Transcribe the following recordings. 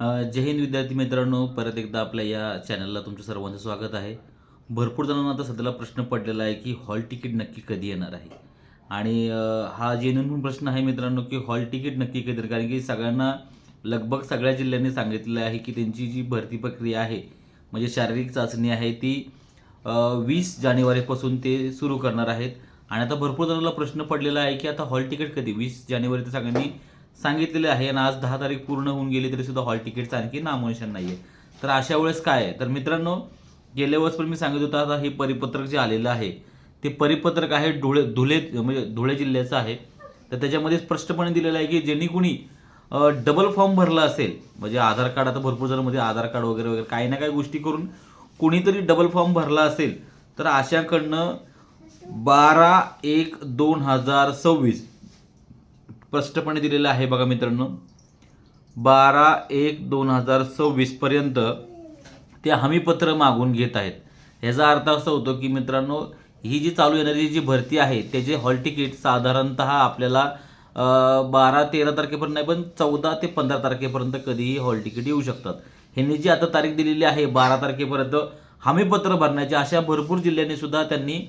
जय हिंद विद्यार्थी मित्रांनो परत एकदा आपल्या या चॅनलला तुमचं सर्वांचं स्वागत आहे. भरपूर जणांना आता सध्याला प्रश्न पडलेला आहे की हॉल तिकीट नक्की कधी येणार आहे? आणि हा जेन्युन प्रश्न आहे मित्रांनो की हॉल तिकीट नक्की कधी कारण की सगळ्यांना लगभग सगळ्या जिल्ह्यांनी सांगितलेलं आहे की त्यांची जी भरती प्रक्रिया आहे म्हणजे शारीरिक चाचणी आहे ती वीस जानेवारीपासून ते सुरू करणार आहेत. आणि आता भरपूर जणांना प्रश्न पडलेला आहे की आता हॉल तिकीट कधी? वीस जानेवारी तर सगळ्यांनी सांगितलेले आहे आणि आज दहा तारीख पूर्ण होऊन गेली तरी सुद्धा हॉल तिकीटचं आणखी नामोनिशन नाही आहे तर अशा वेळेस काय आहे? तर मित्रांनो गेल्या वेळेस पण मी सांगत होतो आता हे परिपत्रक जे आलेलं आहे ते परिपत्रक आहे धुळे धुळे म्हणजे धुळे जिल्ह्याचं आहे. तर त्याच्यामध्ये स्पष्टपणे दिलेलं आहे की ज्यांनी कुणी डबल फॉर्म भरला असेल म्हणजे आधार कार्ड आता भरपूर जणांमध्ये आधार कार्ड वगैरे वगैरे काही ना काही गोष्टी करून कुणीतरी डबल फॉर्म भरला असेल तर अशाकडनं बारा एक दोन हजार सव्वीस स्पष्टपणे दिलेलं आहे बघा मित्रांनो. बारा एक दोन हजार सव्वीसपर्यंत ते हमीपत्र मागून घेत आहेत. ह्याचा अर्थ असा होतो की मित्रांनो ही जी चालू येणारी जी भरती आहे त्याचे हॉल तिकीट साधारणत आपल्याला बारा तेरा तारखेपर्यंत नाही पण चौदा ते पंधरा तारखेपर्यंत कधीही हॉल तिकीट येऊ शकतात. ह्यांनी जी आता तारीख दिलेली आहे बारा तारखेपर्यंत हमीपत्र भरण्याची अशा भरपूर जिल्ह्यांनी सुद्धा त्यांनी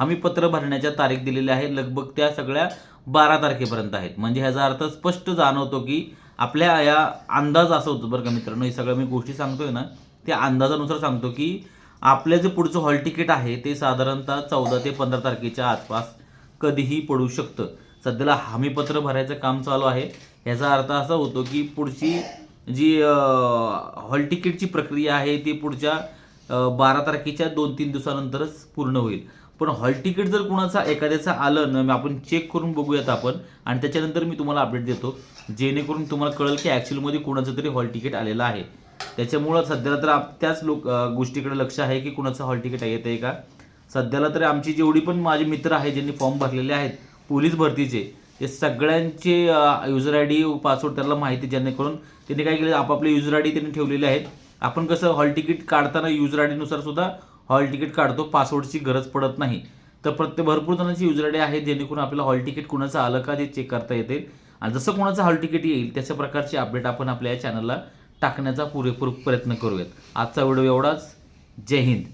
हमीपत्र भरण्याच्या तारीख दिलेली आहे. लगभग त्या सगळ्या बारा तारखेपर्यंत आहेत. म्हणजे ह्याचा अर्थ स्पष्ट जाणवतो की आपल्या या अंदाज असं होतं बरं का मित्रांनो. हे सगळं मी गोष्टी सांगतोय ना त्या अंदाजानुसार सांगतो की आपलं जे पुढचं हॉल तिकीट आहे ते साधारणतः चौदा ते पंधरा तारखेच्या आसपास कधीही पडू शकतं. सध्याला हमीपत्र भरायचं काम चालू आहे. ह्याचा अर्थ असा होतो की पुढची जी हॉल तिकीटची प्रक्रिया आहे ती पुढच्या बारा तारखेच्या दोन तीन दिवसानंतरच पूर्ण होईल. पण हॉल तिकीट जर कुणाचा एखाद्याचा आलं ना आपण चेक करून बघूयात आपण. आणि त्याच्यानंतर मी तुम्हाला अपडेट देतो. जेणेकरून तुम्हाला कळेल की ॲक्च्युअलमध्ये कुणाचं तरी हॉल तिकीट आलेलं आहे. त्याच्यामुळं सध्याला तर आप त्याच लोक गोष्टीकडे लक्ष आहे की कुणाचं हॉल तिकीट येत आहे का? सध्याला तरी आमची जेवढी पण माझे मित्र आहेत ज्यांनी फॉर्म भरलेले आहेत पोलीस भरतीचे ते सगळ्यांचे युजर आय डी पासवर्ड त्याला माहिती जेणेकरून त्यांनी काय केलं आपापले युजर आय डी त्यांनी ठेवलेले आहेत. आपण कसं हॉल तिकीट काढताना युजर आय डीनुसार सुद्धा हॉल तिकीट काढतो पासवर्डची गरज पडत नाही. तर प्रत्येक भरपूर जणांची युजर आय डी आहेत जेणेकरून आपल्याला हॉल तिकीट कुणाचं आलं का ते चेक करता येते. आणि जसं कोणाचं हॉल तिकीट येईल त्याच्या प्रकारचे अपडेट आपण आपल्या या चॅनलला टाकण्याचा पुरेपूर प्रयत्न करूयात. आजचा व्हिडिओ एवढाच. जय हिंद.